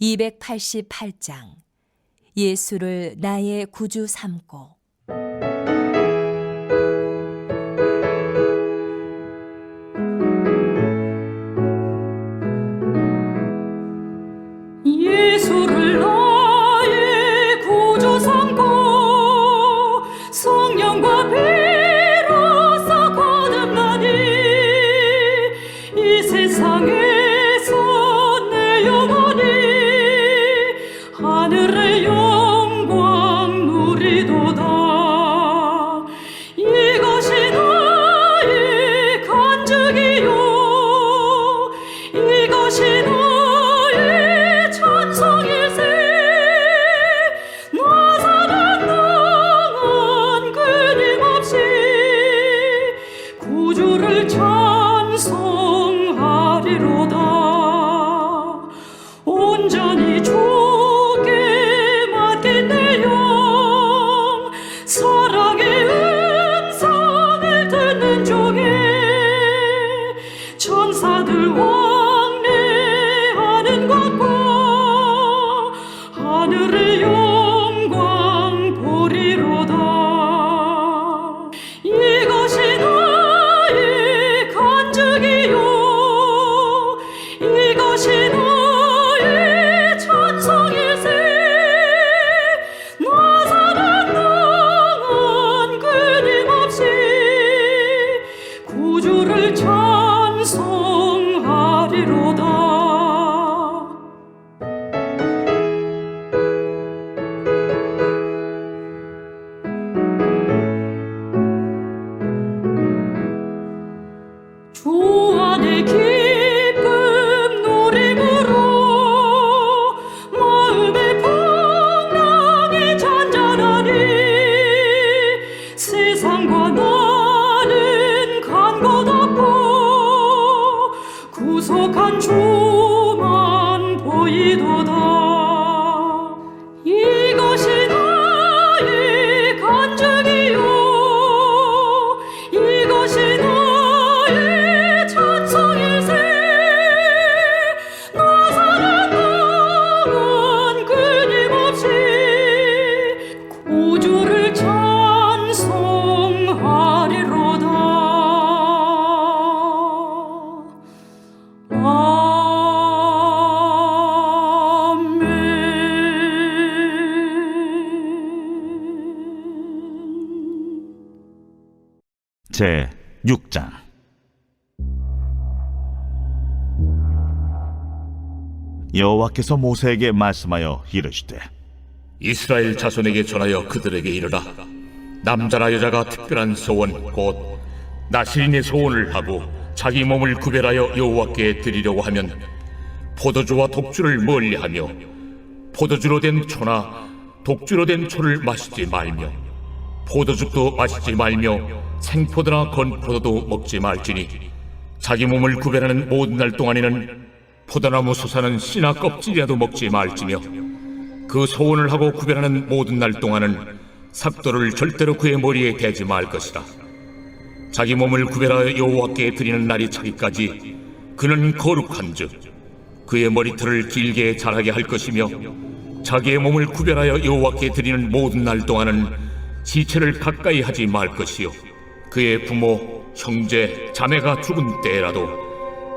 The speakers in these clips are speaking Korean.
288장. 예수를 나의 구주 삼고 이것이 여호와께서 모세에게 말씀하여 이르시되 이스라엘 자손에게 전하여 그들에게 이르라. 남자나 여자가 특별한 소원 곧 나시린의 소원을 하고 자기 몸을 구별하여 여호와께 드리려고 하면 포도주와 독주를 멀리하며 포도주로 된 초나 독주로 된 초를 마시지 말며 포도즙도 마시지 말며 생포도나 건포도도 먹지 말지니 자기 몸을 구별하는 모든 날 동안에는 포도나무 솟아는 씨나 껍질이라도 먹지 말지며 그 소원을 하고 구별하는 모든 날 동안은 삭도를 절대로 그의 머리에 대지 말 것이다. 자기 몸을 구별하여 여호와께 드리는 날이 차기까지 그는 거룩한즉 그의 머리털을 길게 자라게 할 것이며 자기의 몸을 구별하여 여호와께 드리는 모든 날 동안은 시체를 가까이 하지 말 것이요 그의 부모 형제 자매가 죽은 때라도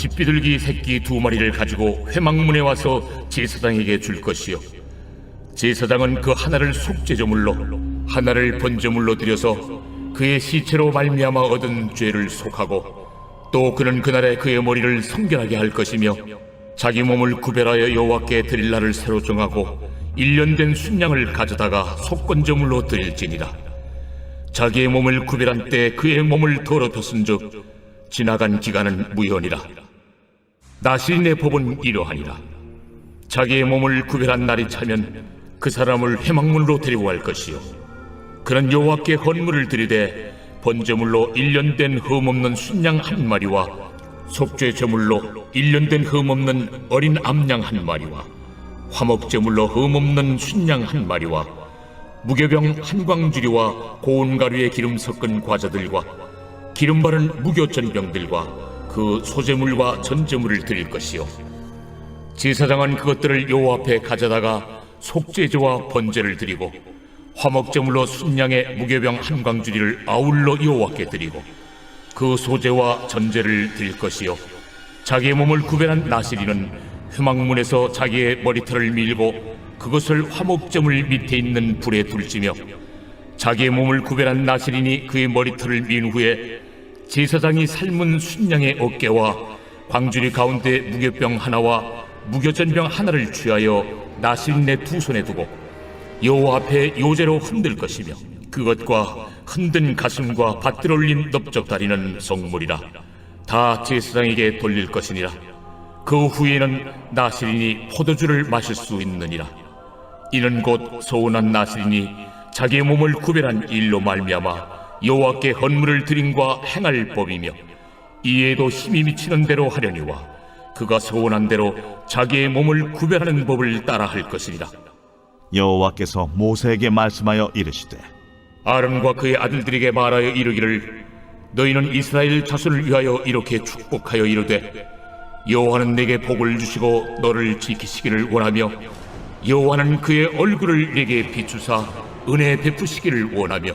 집비둘기 새끼 두 마리를 가지고 회막문에 와서 제사장에게 줄 것이요. 제사장은 그 하나를 속죄제물로 하나를 번제물로 드려서 그의 시체로 말미암아 얻은 죄를 속하고 또 그는 그날에 그의 머리를 성결하게 할 것이며 자기 몸을 구별하여 여호와께 드릴 날을 새로 정하고 일년 된 순양을 가져다가 속건제물로 드릴지니라. 자기의 몸을 구별한 때 그의 몸을 더럽혔은즉 지나간 기간은 무효니라 나시린의 법은 이러하니라. 자기의 몸을 구별한 날이 차면 그 사람을 회막문으로 데리고 갈 것이요. 그는 여호와께 헌물을 드리되 번제물로 일년된 흠없는 순양 한 마리와 속죄 제물로 일년된 흠없는 어린 암양 한 마리와 화목제물로 흠없는 순양 한 마리와 무교병 한 광주리와 고운 가루에 기름 섞은 과자들과 기름 바른 무교 전병들과 그 소제물과 전제물을 드릴 것이요. 제사장은 그것들을 여호와 앞에 가져다가 속죄제와 번제를 드리고 화목제물로 순양의 무교병 한 광주리를 아울러 여호와께 드리고 그 소제와 전제를 드릴 것이요. 자기의 몸을 구별한 나시리는 회막문에서 자기의 머리털을 밀고 그것을 화목제물 밑에 있는 불에 둘지며 자기의 몸을 구별한 나시린이 그의 머리털을 민 후에 제사장이 삶은 순양의 어깨와 광주리 가운데 무교병 하나와 무교전병 하나를 취하여 나시린의 두 손에 두고 여호와 앞에 요제로 흔들 것이며 그것과 흔든 가슴과 밭들 올린 넓적 다리는 성물이라. 다 제사장에게 돌릴 것이니라. 그 후에는 나시린이 포도주를 마실 수 있느니라. 이는 곧 소원한 나시린이 자기의 몸을 구별한 일로 말미암아 여호와께 헌물을 드림과 행할 법이며 이에도 힘이 미치는 대로 하려니와 그가 소원한 대로 자기의 몸을 구별하는 법을 따라 할 것이니라. 여호와께서 모세에게 말씀하여 이르시되 아론과 그의 아들들에게 말하여 이르기를 너희는 이스라엘 자손을 위하여 이렇게 축복하여 이르되 여호와는 내게 복을 주시고 너를 지키시기를 원하며 여호와는 그의 얼굴을 내게 비추사 은혜 베푸시기를 원하며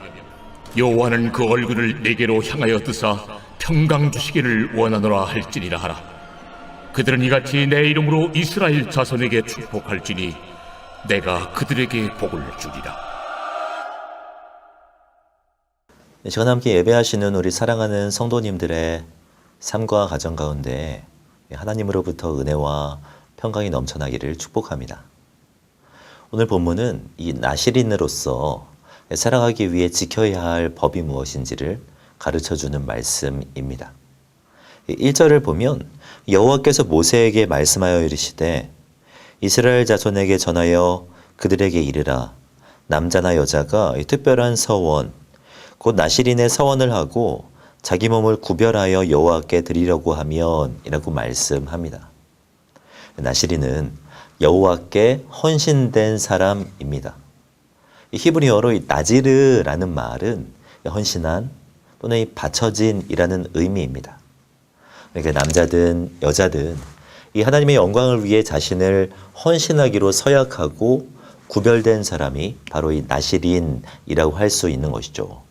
여호와는 그 얼굴을 내게로 향하여 뜨사 평강 주시기를 원하노라 할지니라 하라 그들은 이같이 내 이름으로 이스라엘 자손에게 축복할지니 내가 그들에게 복을 주리라 이 시간 함께 예배하시는 우리 사랑하는 성도님들의 삶과 가정 가운데 하나님으로부터 은혜와 평강이 넘쳐나기를 축복합니다. 오늘 본문은 이 나시린으로서 살아가기 위해 지켜야 할 법이 무엇인지를 가르쳐 주는 말씀입니다. 1절을 보면 여호와께서 모세에게 말씀하여 이르시되 이스라엘 자손에게 전하여 그들에게 이르라 남자나 여자가 이 특별한 서원 곧 나시린의 서원을 하고 자기 몸을 구별하여 여호와께 드리려고 하면이라고 말씀합니다. 나시린은 여호와께 헌신된 사람입니다. 이 히브리어로 이 나지르라는 말은 헌신한 또는 이 바쳐진이라는 의미입니다. 그러니까 남자든 여자든 이 하나님의 영광을 위해 자신을 헌신하기로 서약하고 구별된 사람이 바로 이 나시린이라고 할 수 있는 것이죠.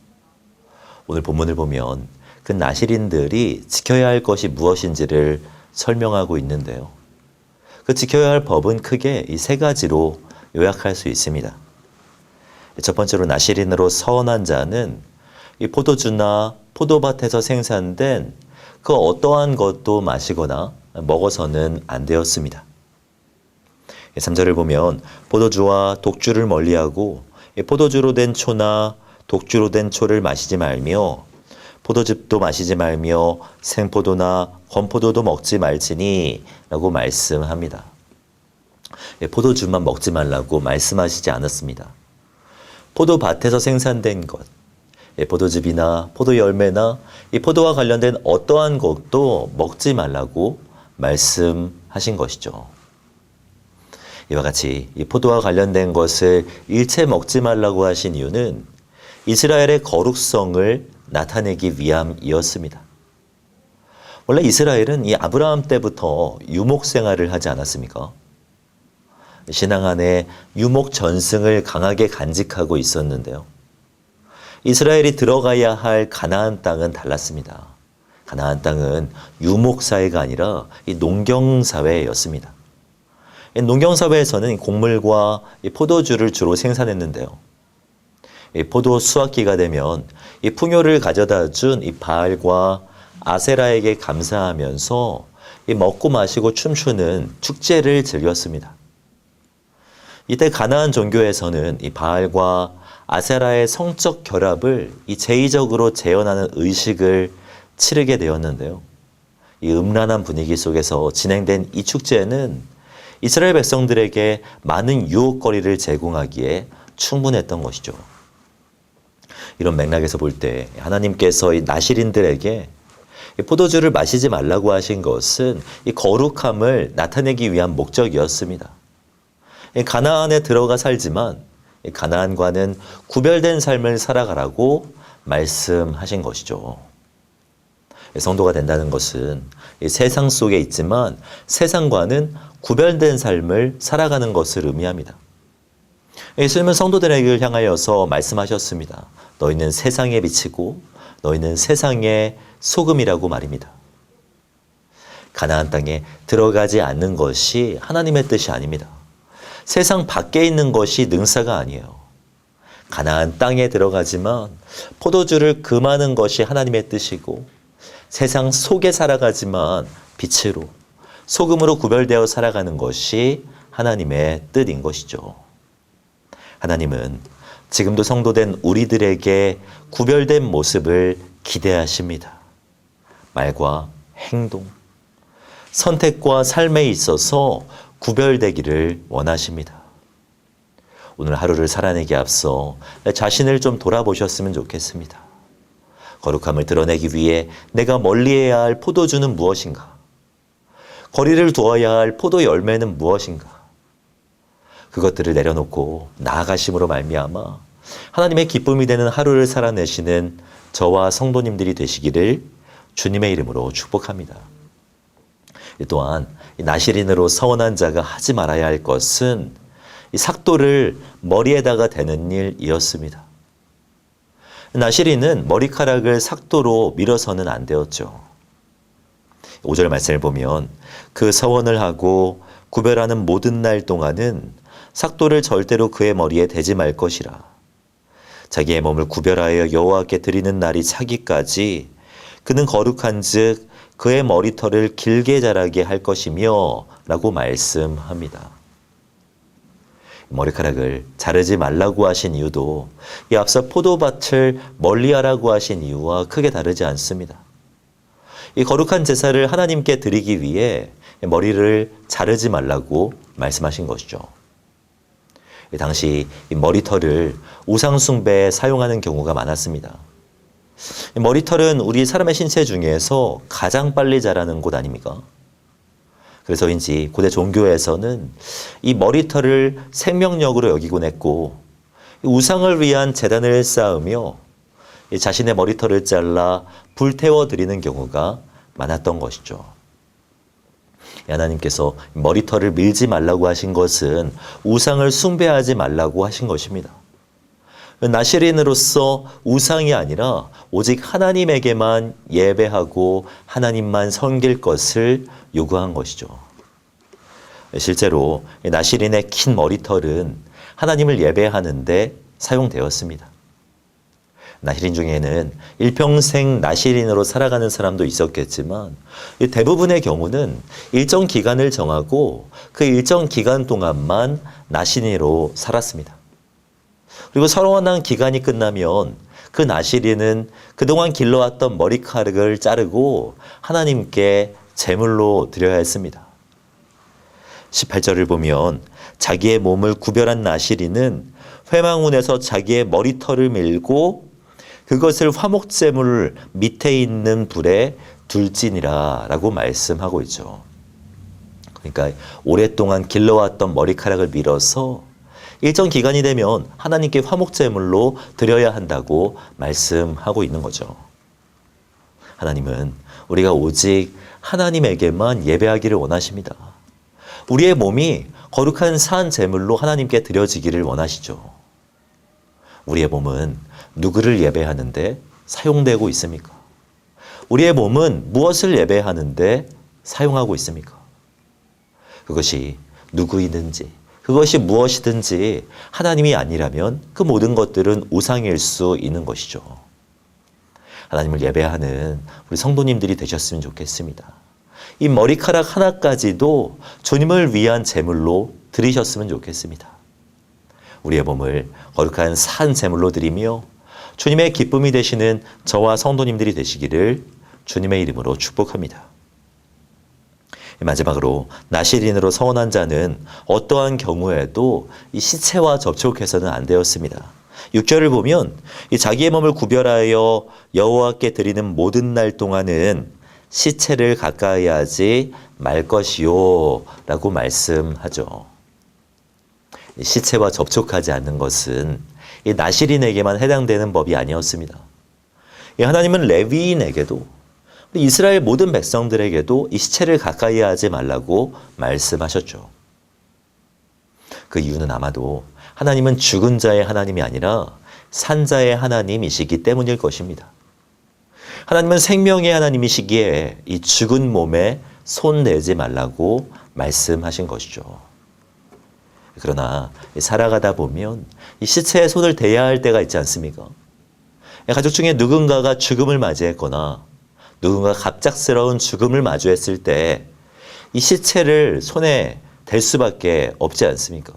오늘 본문을 보면 그 나시린들이 지켜야 할 것이 무엇인지를 설명하고 있는데요. 그 지켜야 할 법은 크게 이 세 가지로 요약할 수 있습니다. 첫 번째로 나시린으로 서원한 자는 이 포도주나 포도밭에서 생산된 그 어떠한 것도 마시거나 먹어서는 안 되었습니다. 3절을 보면 포도주와 독주를 멀리하고 포도주로 된 초나 독주로 된 초를 마시지 말며 포도즙도 마시지 말며 생포도나 건포도도 먹지 말지니 라고 말씀합니다. 포도주만 먹지 말라고 말씀하시지 않았습니다. 포도밭에서 생산된 것, 포도즙이나 포도 열매나 이 포도와 관련된 어떠한 것도 먹지 말라고 말씀하신 것이죠. 이와 같이 이 포도와 관련된 것을 일체 먹지 말라고 하신 이유는 이스라엘의 거룩성을 나타내기 위함이었습니다. 원래 이스라엘은 이 아브라함 때부터 유목 생활을 하지 않았습니까? 신앙 안에 유목 전승을 강하게 간직하고 있었는데요. 이스라엘이 들어가야 할 가나안 땅은 달랐습니다. 가나안 땅은 유목 사회가 아니라 이 농경 사회였습니다. 농경 사회에서는 곡물과 포도주를 주로 생산했는데요. 포도 수확기가 되면 이 풍요를 가져다 준 이 바알과 아세라에게 감사하면서 이 먹고 마시고 춤추는 축제를 즐겼습니다. 이때 가나안 종교에서는 이 바알과 아세라의 성적 결합을 이 제의적으로 재현하는 의식을 치르게 되었는데요. 이 음란한 분위기 속에서 진행된 이 축제는 이스라엘 백성들에게 많은 유혹거리를 제공하기에 충분했던 것이죠. 이런 맥락에서 볼 때 하나님께서 이 나시린들에게 이 포도주를 마시지 말라고 하신 것은 이 거룩함을 나타내기 위한 목적이었습니다. 이 가나안에 들어가 살지만 이 가나안과는 구별된 삶을 살아가라고 말씀하신 것이죠. 성도가 된다는 것은 이 세상 속에 있지만 세상과는 구별된 삶을 살아가는 것을 의미합니다. 예수님은 성도들에게 향하여서 말씀하셨습니다. 너희는 세상에 비치고 너희는 세상의 소금이라고 말입니다. 가나안 땅에 들어가지 않는 것이 하나님의 뜻이 아닙니다. 세상 밖에 있는 것이 능사가 아니에요. 가나안 땅에 들어가지만 포도주를 금하는 것이 하나님의 뜻이고 세상 속에 살아가지만 빛으로 소금으로 구별되어 살아가는 것이 하나님의 뜻인 것이죠. 하나님은 지금도 성도된 우리들에게 구별된 모습을 기대하십니다. 말과 행동, 선택과 삶에 있어서 구별되기를 원하십니다. 오늘 하루를 살아내기 앞서 자신을 좀 돌아보셨으면 좋겠습니다. 거룩함을 드러내기 위해 내가 멀리해야 할 포도주는 무엇인가? 거리를 두어야 할 포도 열매는 무엇인가? 그것들을 내려놓고 나아가심으로 말미암아 하나님의 기쁨이 되는 하루를 살아내시는 저와 성도님들이 되시기를 주님의 이름으로 축복합니다. 또한 나시린으로 서원한 자가 하지 말아야 할 것은 이 삭도를 머리에다가 대는 일이었습니다. 나시린은 머리카락을 삭도로 밀어서는 안 되었죠. 5절 말씀을 보면 그 서원을 하고 구별하는 모든 날 동안은 삭도를 절대로 그의 머리에 대지 말 것이라. 자기의 몸을 구별하여 여호와께 드리는 날이 차기까지 그는 거룩한즉 그의 머리털을 길게 자라게 할 것이며 라고 말씀합니다. 머리카락을 자르지 말라고 하신 이유도 이 앞서 포도밭을 멀리하라고 하신 이유와 크게 다르지 않습니다. 이 거룩한 제사를 하나님께 드리기 위해 머리를 자르지 말라고 말씀하신 것이죠. 당시 이 머리털을 우상숭배에 사용하는 경우가 많았습니다. 이 머리털은 우리 사람의 신체 중에서 가장 빨리 자라는 곳 아닙니까? 그래서인지 고대 종교에서는 이 머리털을 생명력으로 여기곤 했고 우상을 위한 재단을 쌓으며 자신의 머리털을 잘라 불태워 드리는 경우가 많았던 것이죠. 하나님께서 머리털을 밀지 말라고 하신 것은 우상을 숭배하지 말라고 하신 것입니다. 나시린으로서 우상이 아니라 오직 하나님에게만 예배하고 하나님만 섬길 것을 요구한 것이죠. 실제로 나시린의 긴 머리털은 하나님을 예배하는데 사용되었습니다. 나시린 중에는 일평생 나시린으로 살아가는 사람도 있었겠지만 대부분의 경우는 일정 기간을 정하고 그 일정 기간 동안만 나시린으로 살았습니다. 그리고 서러워난 기간이 끝나면 그 나시린은 그동안 길러왔던 머리카락을 자르고 하나님께 제물로 드려야 했습니다. 18절을 보면 자기의 몸을 구별한 나시린은 회망운에서 자기의 머리털을 밀고 그것을 화목제물 밑에 있는 불에 둘지니라 라고 말씀하고 있죠. 그러니까 오랫동안 길러왔던 머리카락을 밀어서 일정 기간이 되면 하나님께 화목제물로 드려야 한다고 말씀하고 있는 거죠. 하나님은 우리가 오직 하나님에게만 예배하기를 원하십니다. 우리의 몸이 거룩한 산 제물로 하나님께 드려지기를 원하시죠. 우리의 몸은 누구를 예배하는데 사용되고 있습니까? 우리의 몸은 무엇을 예배하는데 사용하고 있습니까? 그것이 누구이든지, 그것이 무엇이든지 하나님이 아니라면 그 모든 것들은 우상일 수 있는 것이죠. 하나님을 예배하는 우리 성도님들이 되셨으면 좋겠습니다. 이 머리카락 하나까지도 주님을 위한 제물로 드리셨으면 좋겠습니다. 우리의 몸을 거룩한 산 제물로 드리며 주님의 기쁨이 되시는 저와 성도님들이 되시기를 주님의 이름으로 축복합니다. 마지막으로 나시린으로 서원한 자는 어떠한 경우에도 이 시체와 접촉해서는 안 되었습니다. 6절을 보면 이 자기의 몸을 구별하여 여호와께 드리는 모든 날 동안은 시체를 가까이 하지 말 것이요 라고 말씀하죠. 이 시체와 접촉하지 않는 것은 이 나시린에게만 해당되는 법이 아니었습니다. 이 하나님은 레위인에게도 이스라엘 모든 백성들에게도 이 시체를 가까이 하지 말라고 말씀하셨죠. 그 이유는 아마도 하나님은 죽은 자의 하나님이 아니라 산자의 하나님이시기 때문일 것입니다. 하나님은 생명의 하나님이시기에 이 죽은 몸에 손 내지 말라고 말씀하신 것이죠. 그러나 살아가다 보면 이 시체에 손을 대야 할 때가 있지 않습니까? 가족 중에 누군가가 죽음을 맞이했거나 누군가 갑작스러운 죽음을 마주했을 때 이 시체를 손에 댈 수밖에 없지 않습니까?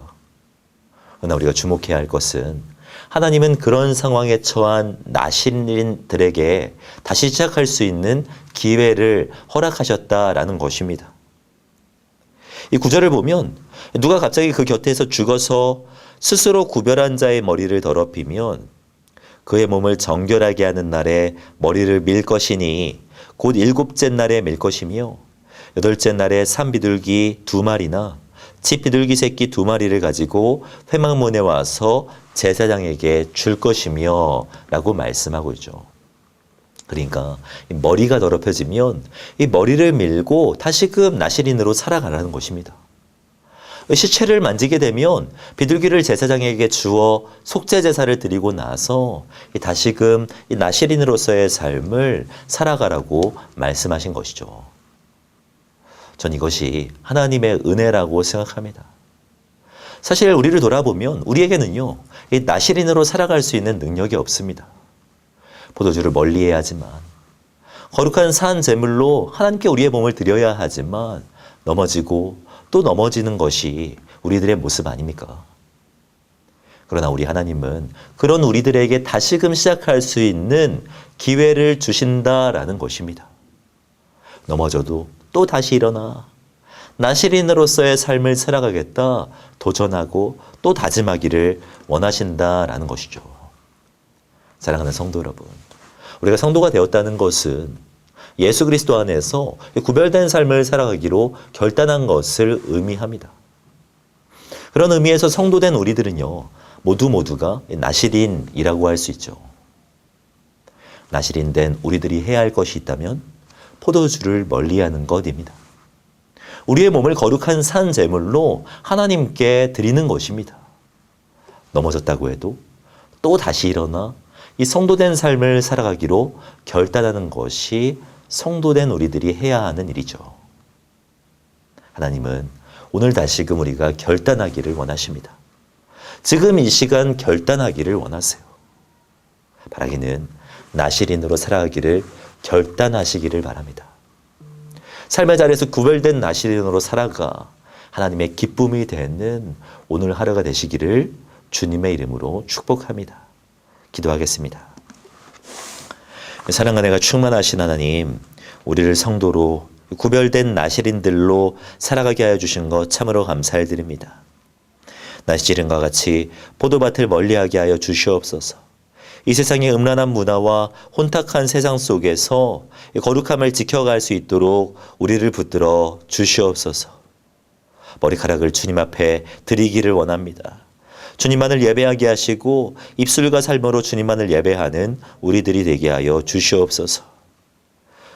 그러나 우리가 주목해야 할 것은 하나님은 그런 상황에 처한 나신들에게 다시 시작할 수 있는 기회를 허락하셨다라는 것입니다. 이 구절을 보면 누가 갑자기 그 곁에서 죽어서 스스로 구별한 자의 머리를 더럽히면 그의 몸을 정결하게 하는 날에 머리를 밀 것이니 곧 일곱째 날에 밀 것이며 여덟째 날에 산비둘기 두 마리나 치비둘기 새끼 두 마리를 가지고 회막문에 와서 제사장에게 줄 것이며 라고 말씀하고 있죠. 그러니까 이 머리가 더럽혀지면 이 머리를 밀고 다시금 나시린으로 살아가라는 것입니다. 시체를 만지게 되면 비둘기를 제사장에게 주어 속죄 제사를 드리고 나서 이 다시금 이 나시린으로서의 삶을 살아가라고 말씀하신 것이죠. 전 이것이 하나님의 은혜라고 생각합니다. 사실 우리를 돌아보면 우리에게는요, 이 나시린으로 살아갈 수 있는 능력이 없습니다. 포도주를 멀리해야 하지만, 거룩한 산 제물로 하나님께 우리의 몸을 드려야 하지만, 넘어지고 또 넘어지는 것이 우리들의 모습 아닙니까? 그러나 우리 하나님은 그런 우리들에게 다시금 시작할 수 있는 기회를 주신다라는 것입니다. 넘어져도 또 다시 일어나 나시린으로서의 삶을 살아가겠다 도전하고 또 다짐하기를 원하신다라는 것이죠. 사랑하는 성도 여러분, 우리가 성도가 되었다는 것은 예수 그리스도 안에서 구별된 삶을 살아가기로 결단한 것을 의미합니다. 그런 의미에서 성도된 우리들은요, 모두 모두가 나시린이라고 할 수 있죠. 나시린 된 우리들이 해야 할 것이 있다면 포도주를 멀리하는 것입니다. 우리의 몸을 거룩한 산 제물로 하나님께 드리는 것입니다. 넘어졌다고 해도 또 다시 일어나 이 성도된 삶을 살아가기로 결단하는 것이 성도된 우리들이 해야 하는 일이죠. 하나님은 오늘 다시금 우리가 결단하기를 원하십니다. 지금 이 시간 결단하기를 원하세요. 바라기는 나시린으로 살아가기를 결단하시기를 바랍니다. 삶의 자리에서 구별된 나시린으로 살아가 하나님의 기쁨이 되는 오늘 하루가 되시기를 주님의 이름으로 축복합니다. 기도하겠습니다. 사랑과 내가 충만하신 하나님, 우리를 성도로 구별된 나시린들로 살아가게 하여 주신 것 참으로 감사드립니다. 나시린과 같이 포도밭을 멀리하게 하여 주시옵소서. 이 세상의 음란한 문화와 혼탁한 세상 속에서 거룩함을 지켜갈 수 있도록 우리를 붙들어 주시옵소서. 머리카락을 주님 앞에 드리기를 원합니다. 주님만을 예배하게 하시고 입술과 삶으로 주님만을 예배하는 우리들이 되게 하여 주시옵소서.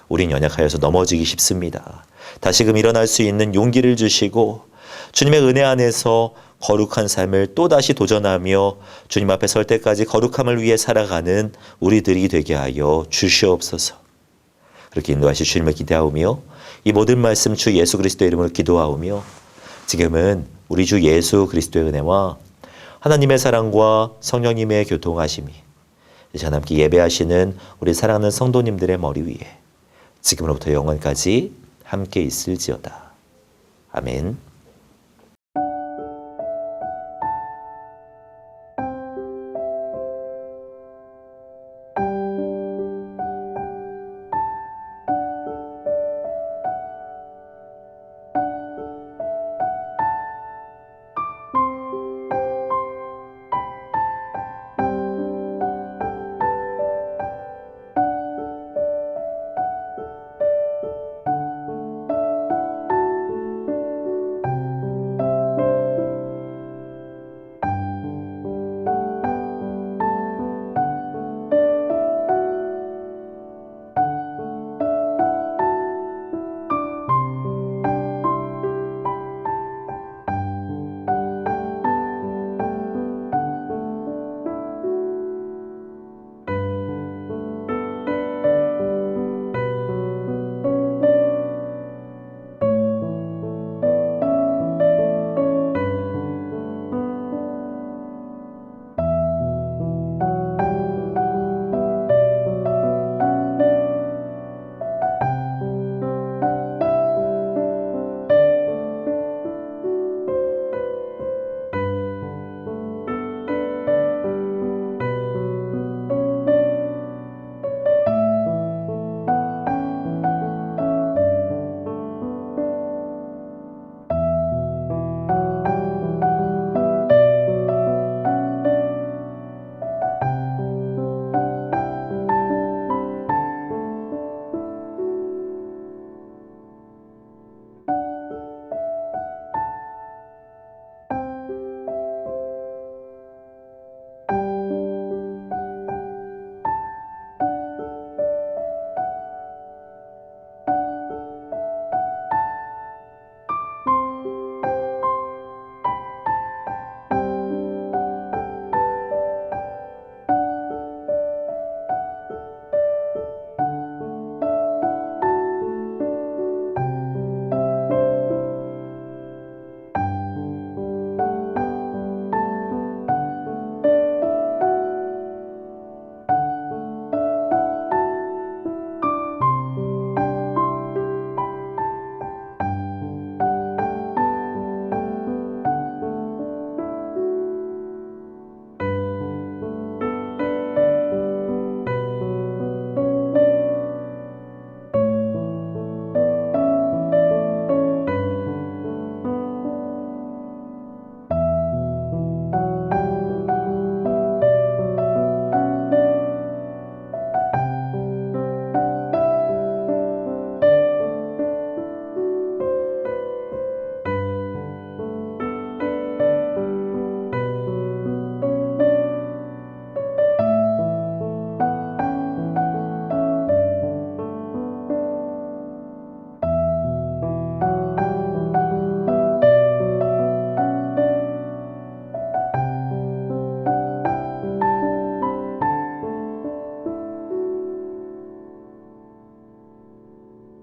우린 연약하여서 넘어지기 쉽습니다. 다시금 일어날 수 있는 용기를 주시고 주님의 은혜 안에서 거룩한 삶을 또다시 도전하며 주님 앞에 설 때까지 거룩함을 위해 살아가는 우리들이 되게 하여 주시옵소서. 그렇게 인도하실 주님을 기대하오며 이 모든 말씀 주 예수 그리스도의 이름으로 기도하오며 지금은 우리 주 예수 그리스도의 은혜와 하나님의 사랑과 성령님의 교통하심이 하나님께 예배하시는 우리 사랑하는 성도님들의 머리 위에 지금으로부터 영원까지 함께 있을지어다. 아멘.